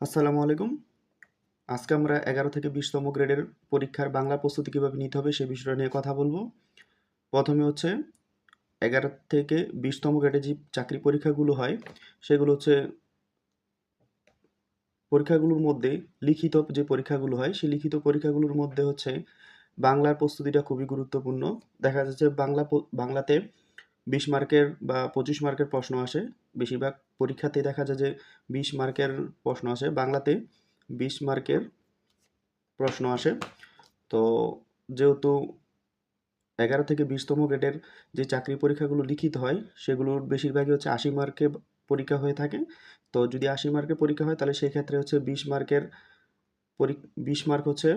আসসালামু আলাইকুম। আজকে আমরা এগারো থেকে বিশতম গ্রেডের পরীক্ষার বাংলা প্রস্তুতি কীভাবে নিতে হবে সে বিষয়টা নিয়ে কথা বলব। প্রথমে হচ্ছে এগারো থেকে বিশতম গ্রেডে যে চাকরি পরীক্ষাগুলো হয়, সেগুলো হচ্ছে পরীক্ষাগুলোর মধ্যে লিখিত যে পরীক্ষাগুলো হয়, সেই লিখিত পরীক্ষাগুলোর মধ্যে হচ্ছে বাংলার প্রস্তুতিটা খুবই গুরুত্বপূর্ণ। দেখা যাচ্ছে বাংলা বাংলাতে বিশ মার্কের বা পঁচিশ মার্কের প্রশ্ন আসে, বেশিরভাগ পরীক্ষাতেই দেখা যায় যে বিশ মার্কের প্রশ্ন আসে, বাংলাতে বিশ মার্কের প্রশ্ন আসে। তো যেহেতু এগারো থেকে বিশতম গ্রেডের যে চাকরি পরীক্ষাগুলো লিখিত হয়, সেগুলোর বেশিরভাগই হচ্ছে আশি মার্কে পরীক্ষা হয়ে থাকে। তো যদি আশি মার্কের পরীক্ষা হয়, তাহলে সেই ক্ষেত্রে হচ্ছে বিশ মার্কের বিশ মার্ক হচ্ছে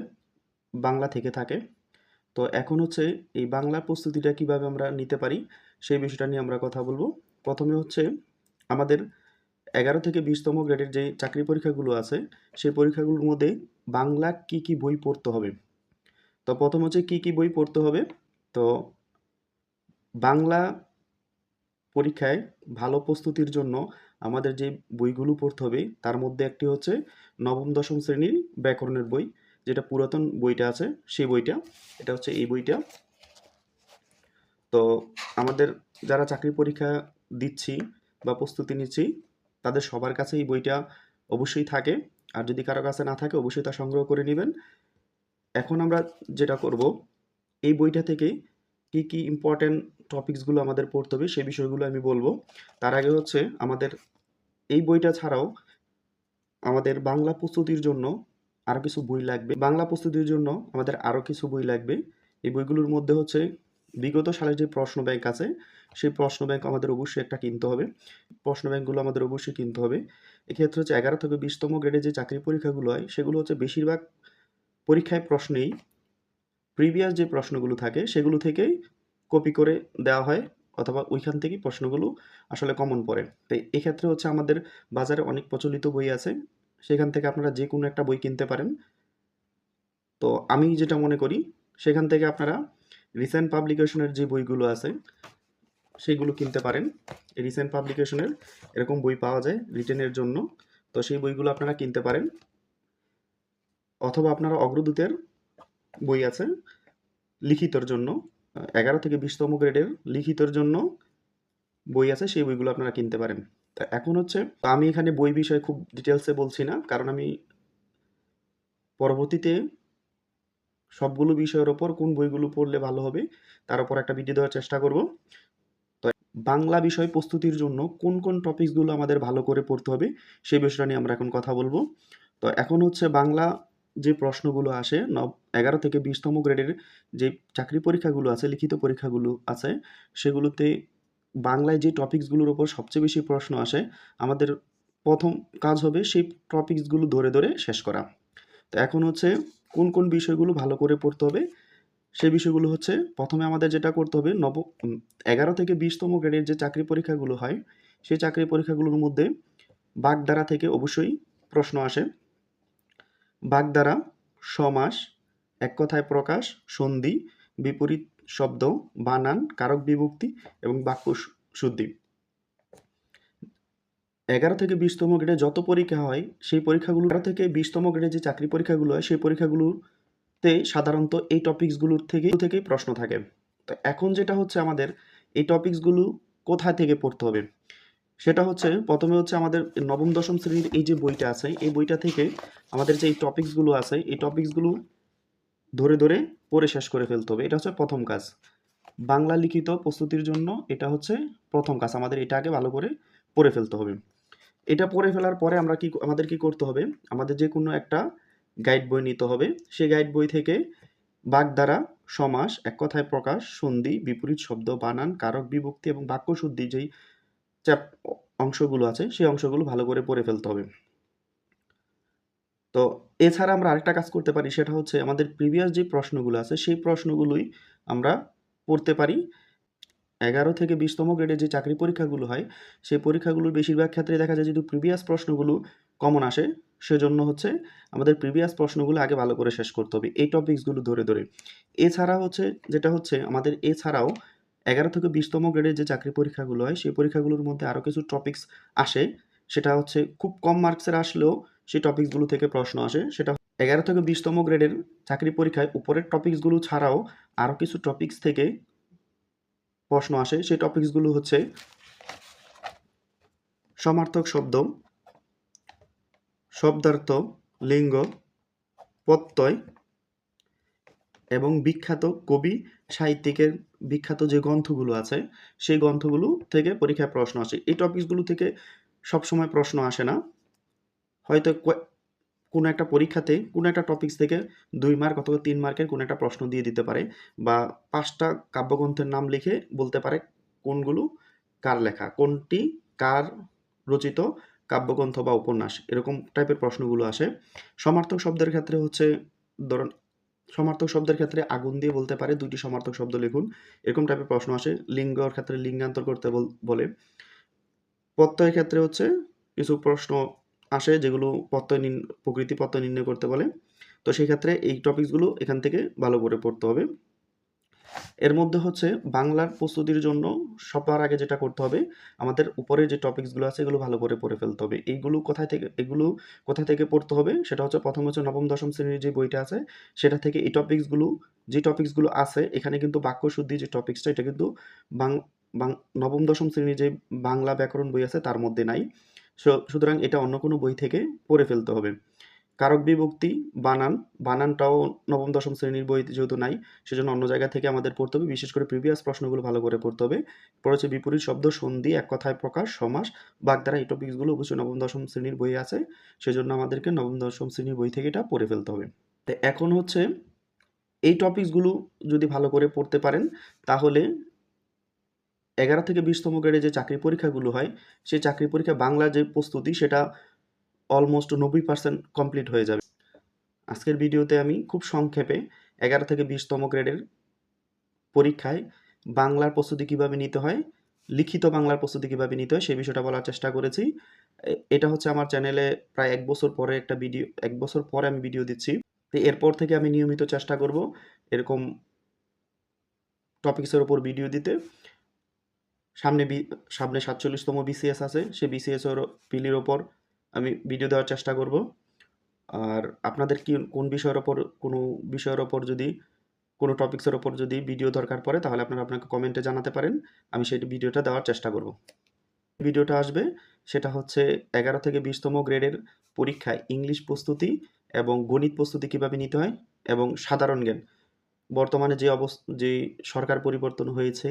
বাংলা থেকে থাকে। তো এখন হচ্ছে এই বাংলা প্রস্তুতিটা কীভাবে আমরা নিতে পারি, সেই বিষয়টা নিয়ে আমরা কথা বলব। প্রথমে হচ্ছে আমাদের এগারো থেকে বিশতম গ্রেডের যে চাকরি পরীক্ষাগুলো আছে, সেই পরীক্ষাগুলোর মধ্যে বাংলা কি কি বই পড়তে হবে? তো প্রথম হচ্ছে কি কি বই পড়তে হবে? তো বাংলা পরীক্ষায় ভালো প্রস্তুতির জন্য আমাদের যে বইগুলো পড়তে হবে, তার মধ্যে একটি হচ্ছে নবম দশম শ্রেণির ব্যাকরণের বই, যেটা পুরাতন বইটা আছে, সেই বইটা, এটা হচ্ছে এই বইটা। তো আমাদের যারা চাকরি পরীক্ষা দিচ্ছি বা প্রস্তুতি নিচ্ছি, তাদের সবার কাছে এই বইটা অবশ্যই থাকে। আর যদি কারও কাছে না থাকে, অবশ্যই তা সংগ্রহ করে নেবেন। এখন আমরা যেটা করব, এই বইটা থেকে কি কি ইম্পর্টেন্ট টপিকসগুলো আমাদের পড়তে হবে সেই বিষয়গুলো আমি বলব। তার আগে হচ্ছে আমাদের, এই বইটা ছাড়াও আমাদের বাংলা প্রস্তুতির জন্য আরও কিছু বই লাগবে। বাংলা প্রস্তুতির জন্য আমাদের আরও কিছু বই লাগবে। এই বইগুলোর মধ্যে হচ্ছে বিগত সালের যে প্রশ্ন ব্যাংক আছে সেই প্রশ্ন ব্যাংক আমাদের অবশ্যই একটা কিনতে হবে। প্রশ্ন ব্যাংকগুলো আমাদের অবশ্যই কিনতে হবে। এক্ষেত্রে হচ্ছে এগারো থেকে বিশতম গ্রেডে যে চাকরি পরীক্ষাগুলো হয়, সেগুলো হচ্ছে বেশিরভাগ পরীক্ষায় প্রশ্নেই প্রিভিয়াস যে প্রশ্নগুলো থাকে, সেগুলো থেকেই কপি করে দেওয়া হয় অথবা ওইখান থেকেই প্রশ্নগুলো আসলে কমন পড়ে। তো এক্ষেত্রে হচ্ছে আমাদের বাজারে অনেক প্রচলিত বই আছে, সেখান থেকে আপনারা যে কোনো একটা বই কিনতে পারেন। তো আমি যেটা মনে করি, সেখান থেকে আপনারা রিসেন্ট পাবলিকেশনের যে বইগুলো আছে সেগুলো কিনতে পারেন। রিসেন্ট পাবলিকেশনের এরকম বই পাওয়া যায় রিটেনের জন্য। তো সেই বইগুলো আপনারা কিনতে পারেন। অথবা আপনারা অগ্রদূতের বই আছে লিখিতর জন্য, এগারো থেকে বিশতম গ্রেডের লিখিতর জন্য বই আছে, সেই বইগুলো আপনারা কিনতে পারেন। তা এখন হচ্ছে আমি এখানে বই বিষয়ে খুব ডিটেলসে বলছি না, কারণ আমি পরবর্তীতে সবগুলো বিষয়ের ওপর কোন বইগুলো পড়লে ভালো হবে, তার উপর একটা ভিডিও দেওয়ার চেষ্টা করব। বাংলা বিষয় প্রস্তুতির জন্য কোন কোন টপিকসগুলো আমাদের ভালো করে পড়তে হবে সেই বিষয়টা নিয়ে আমরা এখন কথা বলব। তো এখন হচ্ছে বাংলা যে প্রশ্নগুলো আসে, নব এগারো থেকে বিশতম গ্রেডের যে চাকরি পরীক্ষাগুলো আছে, লিখিত পরীক্ষাগুলো আছে, সেগুলোতে বাংলায় যে টপিকসগুলোর ওপর সবচেয়ে বেশি প্রশ্ন আসে, আমাদের প্রথম কাজ হবে সেই টপিকসগুলো ধরে ধরে শেষ করা। তো এখন হচ্ছে কোন কোন বিষয়গুলো ভালো করে পড়তে হবে সেই বিষয়গুলো হচ্ছে, প্রথমে আমাদের যেটা করতে হবে, নব এগারো থেকে বিশতম গ্রেডের যে চাকরি পরীক্ষাগুলো হয়, সেই চাকরি পরীক্ষাগুলোর মধ্যে বাগধারা থেকে অবশ্যই প্রশ্ন আসে। বাগধারা, সমাস, এক কথায় প্রকাশ, সন্ধি, বিপরীত শব্দ, বানান, কারক বিভক্তি এবং বাক্য শুদ্ধি। এগারো থেকে বিশতম গ্রেডে যত পরীক্ষা হয়, সেই পরীক্ষাগুলো থেকে বিশতম গ্রেডে যে চাকরি পরীক্ষাগুলো হয়, সেই পরীক্ষাগুলোতে সাধারণত এই টপিকসগুলোর থেকে, থেকেই প্রশ্ন থাকে। তো এখন যেটা হচ্ছে আমাদের, এই টপিকসগুলো কোথা থেকে পড়তে হবে? সেটা হচ্ছে, প্রথমে হচ্ছে আমাদের নবম, দশম শ্রেণির এই যে বইটা আছে, এই বইটা থেকে আমাদের যে এই টপিকসগুলো আছে, এই টপিকসগুলো ধরে ধরে পড়ে শেষ করে ফেলতে হবে। এটা হচ্ছে প্রথম কাজ। বাংলা লিখিত প্রস্তুতির জন্য এটা হচ্ছে প্রথম কাজ। আমাদের এটা আগে ভালো করে পড়ে ফেলতে হবে। এটা পড়ে ফেলার পরে আমরা কি, আমাদের কি করতে হবে? আমাদের যে কোনো একটা গাইড বই নিতে হবে। সেই গাইড বই থেকে বাগধারা, সমাস, এক কথায় প্রকাশ, সন্ধি, বিপরীত শব্দ, বানান, কারক, বিভক্তি এবং বাক্য শুদ্ধি যেই চ্যাপ অংশগুলো আছে, সেই অংশগুলো ভালো করে পড়ে ফেলতে হবে। তো এছাড়া আমরা আরেকটা কাজ করতে পারি, সেটা হচ্ছে আমাদের প্রিভিয়াস যে প্রশ্নগুলো আছে, সেই প্রশ্নগুলোই আমরা পড়তে পারি। এগারো থেকে বিশতম গ্রেডের যে চাকরি পরীক্ষাগুলো হয়, সেই পরীক্ষাগুলোর বেশিরভাগ ক্ষেত্রে দেখা যায় যদি প্রিভিয়াস প্রশ্নগুলো কমন আসে সেজন্য হচ্ছে আমাদের প্রিভিয়াস প্রশ্নগুলো আগে ভালো করে শেষ করতে হবে, এই টপিকসগুলো ধরে ধরে। এছাড়া হচ্ছে, যেটা হচ্ছে আমাদের এছাড়াও এগারো থেকে বিশতম গ্রেডের যে চাকরি পরীক্ষাগুলো হয়, সেই পরীক্ষাগুলোর মধ্যে আরও কিছু টপিকস আসে। সেটা হচ্ছে খুব কম মার্কসের আসলেও সেই টপিকসগুলো থেকে প্রশ্ন আসে। সেটা এগারো থেকে বিশতম গ্রেডের চাকরি পরীক্ষায় উপরের টপিকসগুলো ছাড়াও আরও কিছু টপিকস থেকে প্রশ্ন আসে। সেই টপিকসগুলো হচ্ছে সমার্থক শব্দ শব্দার্থ, লিঙ্গ, প্রত্যয় এবং বিখ্যাত কবি সাহিত্যিকের বিখ্যাত যে গ্রন্থগুলো আছে, সেই গ্রন্থগুলো থেকে পরীক্ষায় প্রশ্ন আসে। এই টপিকসগুলো থেকে সবসময় প্রশ্ন আসে না। হয়তো কোনো একটা পরীক্ষাতে, কোনো একটা টপিকস থেকে দুই মার্ক অথবা তিন মার্কের কোনো একটা প্রশ্ন দিয়ে দিতে পারে বা পাঁচটা কাব্যগ্রন্থের নাম লিখে বলতে পারে কোনগুলো কার লেখা, কোনটি কার রচিত কাব্যগ্রন্থ বা উপন্যাস, এরকম টাইপের প্রশ্নগুলো আসে। সমার্থক শব্দের ক্ষেত্রে হচ্ছে, ধরুন, সমার্থক শব্দের ক্ষেত্রে আগুন দিয়ে বলতে পারে, দুইটি সমার্থক শব্দ লিখুন, এরকম টাইপের প্রশ্ন আসে। লিঙ্গর ক্ষেত্রে লিঙ্গান্তর করতে বল- প্রত্যয়ের ক্ষেত্রে হচ্ছে, কিছু প্রশ্ন আসে যেগুলো প্রত্যয় প্রকৃতি প্রত্যয় নির্ণয় করতে বলে। তো সেই ক্ষেত্রে এই টপিকসগুলো এখান থেকে ভালো করে পড়তে হবে। এর মধ্যে হচ্ছে বাংলার প্রস্তুতির জন্য সবার আগে যেটা করতে হবে, আমাদের উপরে যে টপিকসগুলো আছে এগুলো ভালো করে পড়ে ফেলতে হবে। এইগুলো কোথায় থেকে, এগুলো কোথা থেকে পড়তে হবে সেটা হচ্ছে প্রথম হচ্ছে নবম, দশম শ্রেণির যে বইটা আছে, সেটা থেকে এই টপিকসগুলো যে টপিকসগুলো আছে, এখানে কিন্তু বাক্য শুদ্ধি যে টপিকসটা এটা কিন্তু নবম, দশম শ্রেণির যে বাংলা ব্যাকরণ বই আছে তার মধ্যে নাই। সুতরাং এটা অন্য কোনো বই থেকে পড়ে ফেলতে হবে। কারক বিভক্তি বানান, বানানটাও নবম, দশম শ্রেণির বই যেহেতু নাই, সেজন্য অন্য জায়গা থেকে আমাদের পড়তে হবে। বিশেষ করে প্রিভিয়াস প্রশ্নগুলো ভালো করে পড়তে হবে। পরে হচ্ছে বিপরীত শব্দ, সন্ধি, এক কথায় প্রকাশ, সমাস বাগদারা এই টপিকসগুলো অবশ্যই নবম, দশম শ্রেণির বই আছে। সেজন্য আমাদেরকে নবম, দশম শ্রেণির বই থেকে এটা পড়ে ফেলতে হবে। তো এখন হচ্ছে এই টপিকসগুলো যদি ভালো করে পড়তে পারেন, তাহলে এগারো থেকে বিশতম গ্রেডে যে চাকরি পরীক্ষাগুলো হয়, সেই চাকরি পরীক্ষা বাংলা যে প্রস্তুতি, সেটা অলমোস্ট নব্বই পার্সেন্ট কমপ্লিট হয়ে যাবে। আজকের ভিডিওতে আমি খুব সংক্ষেপে এগারো থেকে বিশতম গ্রেডের পরীক্ষায় বাংলার প্রস্তুতি কীভাবে নিতে হয়, লিখিত বাংলার প্রস্তুতি কীভাবে নিতে হয় সেই বিষয়টা বলার চেষ্টা করেছি। এটা হচ্ছে আমার চ্যানেলে প্রায় এক বছর পরে একটা ভিডিও এক বছর পরে আমি ভিডিও দিচ্ছি। তো এরপর থেকে আমি নিয়মিত চেষ্টা করব এরকম টপিকসের ওপর ভিডিও দিতে। সামনে সামনে সাতচল্লিশতম বিসিএস আছে সেই বিসিএস এর পিলির ওপর আমি ভিডিও দেওয়ার চেষ্টা করব। আর আপনাদের কি কোন বিষয়ের ওপর, কোনো বিষয়ের ওপর যদি, কোনো টপিকসের ওপর যদি ভিডিও দরকার পড়ে, তাহলে আপনারা আপনাকে কমেন্টে জানাতে পারেন। আমি সেই ভিডিওটা দেওয়ার চেষ্টা করব। ভিডিওটা আসবে, সেটা হচ্ছে এগারো থেকে বিশতম গ্রেডের পরীক্ষায় ইংলিশ প্রস্তুতি এবং গণিত প্রস্তুতি কীভাবে নিতে হয় এবং সাধারণ জ্ঞান। বর্তমানে যে অবস্থা, যে সরকার পরিবর্তন হয়েছে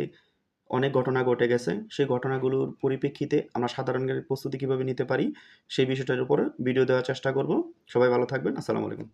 অনেক ঘটনা ঘটে গেছে। সেই ঘটনাগুলোর পরিপ্রেক্ষিতে আমরা সাধারণ প্রস্তুতি কীভাবে নিতে পারি, সেই বিষয়টার উপরে ভিডিও দেওয়ার চেষ্টা করব। সবাই ভালো থাকবেন। আসসালামু আলাইকুম।